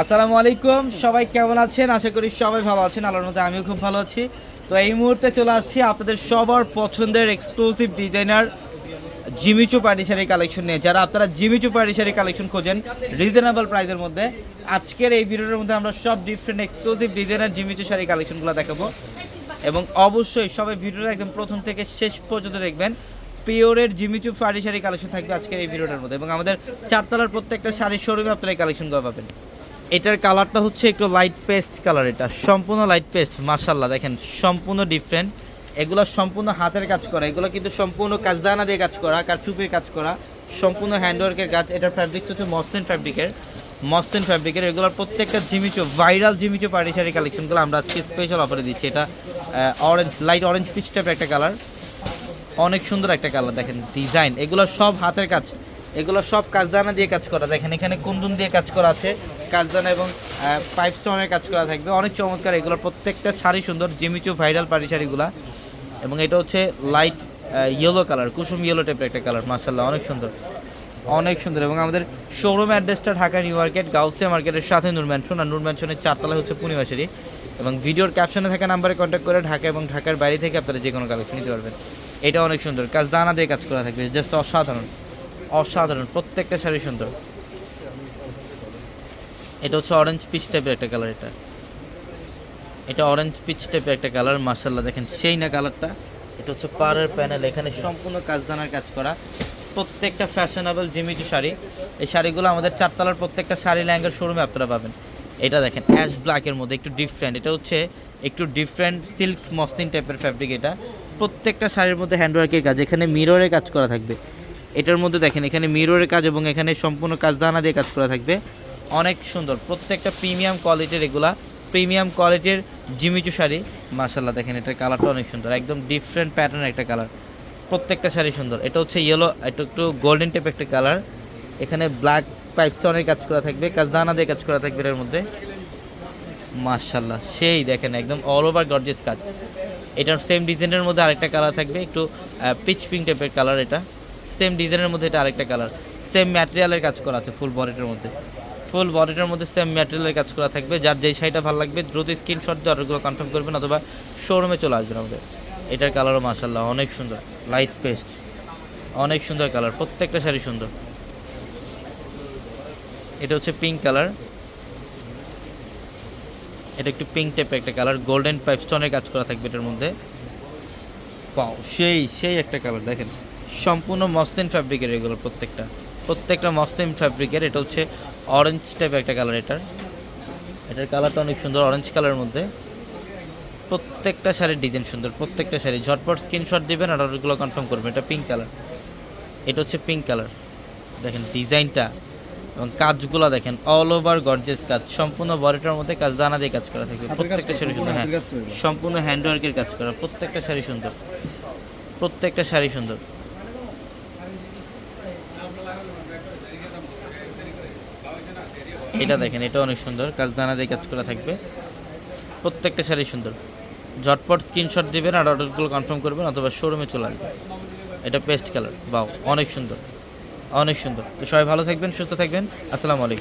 আসসালামু আলাইকুম, সবাই কেমন আছেন? আশা করি সবাই ভালো আছেন, আল্লাহর মধ্যে আমিও খুব ভালো আছি। তো এই মুহূর্তে চলে আসছি আপনাদের সবার পছন্দের exclusive designer Jimmy Choo sari collection নিয়ে। যারা আপনারা Jimmy Choo party sari collection খোঁজেন রিজনেবল প্রাইসের মধ্যে, আজকের এই ভিডিওর মধ্যে আমরা সব different exclusive designer Jimmy Choo sari কালেকশনগুলো দেখাবো। এবং অবশ্যই সবাই ভিডিওটা একদম প্রথম থেকে শেষ পর্যন্ত দেখবেন। পিওরের জিমিচু পার্টি শাড়ি কালেকশন থাকবে আজকের এই ভিডিওটার মধ্যে। এবং আমাদের চারতলার প্রত্যেকটা শাড়ির শোরুমে আপনারা এই কালেকশনগুলো পাবেন। এটার কালারটা হচ্ছে একটু লাইট পেস্ট কালার এটা। সম্পূর্ণ লাইট পেস্ট মার্শাল্লাহ দেখেন, সম্পূর্ণ ডিফারেন্ট এগুলো সম্পূর্ণ হাতের কাজ করা। এগুলো কিন্তু সম্পূর্ণ কাজদানা দিয়ে কাজ করা, কারচুপির কাজ করা। সম্পূর্ণ হ্যান্ডওয়ার্কের কাজ। এটার ফ্যাব্রিক্স হচ্ছে মসলিন ফ্যাব্রিকের মসলিন ফ্যাব্রিকের এগুলোর প্রত্যেকটা Jimmy Choo viral Jimmy Choo party sari কালেকশনগুলো আমরা আজকে স্পেশাল অফারে দিচ্ছি। এটা অরেঞ্জ লাইট অরেঞ্জ পিচ টাইপের একটা কালার অনেক সুন্দর একটা কালার দেখেন ডিজাইন এগুলো সব হাতের কাজ। এগুলো সব কাজদানা দিয়ে কাজ করা। দেখেন, এখানে কুন্দুন দিয়ে কাজ করা আছে। কাজদানা এবং পাইপ স্টোনের কাজ করা থাকবে। অনেক চমৎকার। এগুলো প্রত্যেকটা শাড়ি সুন্দর। জিমিচু ভাইরাল পাড়ি শাড়িগুলা। এবং এটা হচ্ছে লাইট ইয়েলো কালার কুসুম ইয়েলো টাইপের একটা কালার মার্শাল্লাহ অনেক সুন্দর। অনেক সুন্দর। এবং আমাদের শোরুম অ্যাড্রেসটা ঢাকা নিউ মার্কেট, গাউসিয়া মার্কেটের সাথে নূর ম্যানশন আর নূর ম্যানশনের চারতলা হচ্ছে পূর্ণিমাশারি এবং ভিডিওর ক্যাপশনে থাকা নাম্বারে কন্ট্যাক্ট করে ঢাকা এবং ঢাকার বাইরে থেকে আপনারা যে কোনো কালেকশন নিতে পারবেন। এটা অনেক সুন্দর। কাজ দানা দিয়ে কাজ করা থাকবে। জাস্ট অসাধারণ। অসাধারণ, প্রত্যেকটা শাড়ি সুন্দর। এটা হচ্ছে অরেঞ্জ পিচ টাইপের একটা কালার এটা। এটা অরেঞ্জ পিচ টাইপের একটা কালার মার্শাল্লাহ দেখেন, সেই না কালারটা এটা হচ্ছে পাড়ের প্যানেল এখানে সম্পূর্ণ কাজদানার কাজ করা। প্রত্যেকটা ফ্যাশনেবল জিমিচু শাড়ি। এই শাড়িগুলো আমাদের চারতলার প্রত্যেকটা শাড়ি ল্যাঙ্গের শোরুমে আপনারা পাবেন। এটা দেখেন অ্যাশ ব্ল্যাকের মধ্যে, একটু ডিফারেন্ট এটা হচ্ছে একটু ডিফারেন্ট সিল্ক মসলিন টাইপের ফ্যাব্রিক এটা। প্রত্যেকটা শাড়ির মধ্যে হ্যান্ডওয়ার্কের কাজ, এখানে মিররের কাজ করা থাকবে। এটার মধ্যে দেখেন, এখানে মিররের কাজ এবং এখানে সম্পূর্ণ কাজ, দানা দিয়ে কাজ করা থাকবে। অনেক সুন্দর, প্রত্যেকটা প্রিমিয়াম কোয়ালিটির এগুলা। প্রিমিয়াম কোয়ালিটির জিমিচু শাড়ি মাশাল্লাহ দেখেন, এটার কালারটা অনেক সুন্দর, একদম ডিফারেন্ট প্যাটার্ন একটা কালার প্রত্যেকটা শাড়ি সুন্দর, এটা হচ্ছে ইয়েলো এটা একটু গোল্ডেন টাইপ একটা কালার এখানে ব্ল্যাক পাইপ স্টোনের কাজ করা থাকবে, কাজ, দানা দিয়ে কাজ করা থাকবে এর মধ্যে। মাশাল্লাহ সেই দেখেন, একদম অল ওভার গর্জেস কাজ। এটার সেম ডিজাইনের মধ্যে আরেকটা কালার থাকবে, একটু পিচ পিঙ্ক টাইপের কালার এটা। সেম ডিজাইনের মধ্যে এটা আরেকটা কালার সেম ম্যাটেরিয়ালের কাজ করা আছে ফুল বডিটার মধ্যে। ফুল বডিটার মধ্যে সেম ম্যাটেরিয়ালের কাজ করা থাকবে। যার যেই শাড়িটা ভালো লাগবে, দ্রুত স্ক্রিনশট দিয়ে অর্ডারগুলো কনফার্ম করবেন অথবা শোরুমে চলে আসবেন আমাদের। এটার কালারও মাশাল্লাহ অনেক সুন্দর। লাইট পেস্ট অনেক সুন্দর কালার প্রত্যেকটা শাড়ি সুন্দর। এটা হচ্ছে পিঙ্ক কালার এটা একটু পিঙ্ক টাইপের একটা কালার গোল্ডেন পাইপ স্টোনের কাজ করা থাকবে এটার মধ্যে। পাও সেই সেই একটা কালার দেখেন। সম্পূর্ণ মসলিন ফ্যাব্রিকের এগুলো প্রত্যেকটা। প্রত্যেকটা মসলিন ফ্যাব্রিকের এটা হচ্ছে অরেঞ্জ টাইপের একটা কালার এটার। এটার কালারটা অনেক সুন্দর অরেঞ্জ কালারের মধ্যে। প্রত্যেকটা শাড়ির ডিজাইন সুন্দর প্রত্যেকটা শাড়ি। ঝটপট স্ক্রিনশট দিবেন আর অর্ডারগুলো কনফার্ম করবেন। এটা পিঙ্ক কালার এটা হচ্ছে পিঙ্ক কালার দেখেন ডিজাইনটা এবং কাজগুলো দেখেন অল ওভার গর্জেস কাজ। সম্পূর্ণ বডিটার মধ্যে কাজ দানা দিয়ে কাজ করা থাকবে। প্রত্যেকটা শাড়ি সুন্দর হ্যাঁ। সম্পূর্ণ হ্যান্ডওয়ার্কের কাজ করা। প্রত্যেকটা শাড়ি সুন্দর। প্রত্যেকটা শাড়ি সুন্দর। এটা দেখেন, এটা অনেক সুন্দর। কাজ দানা দিয়ে কাজ করা থাকবে। প্রত্যেকটা শাড়ি সুন্দর। ঝটপট স্ক্রিনশট দেবেন আর অর্ডারগুলো কনফার্ম করবেন অথবা শোরুমে চলে আসবেন। এটা পেস্ট কালার বাও অনেক সুন্দর। অনেক সুন্দর। সবাই ভালো থাকবেন, সুস্থ থাকবেন। আসসালামু আলাইকুম।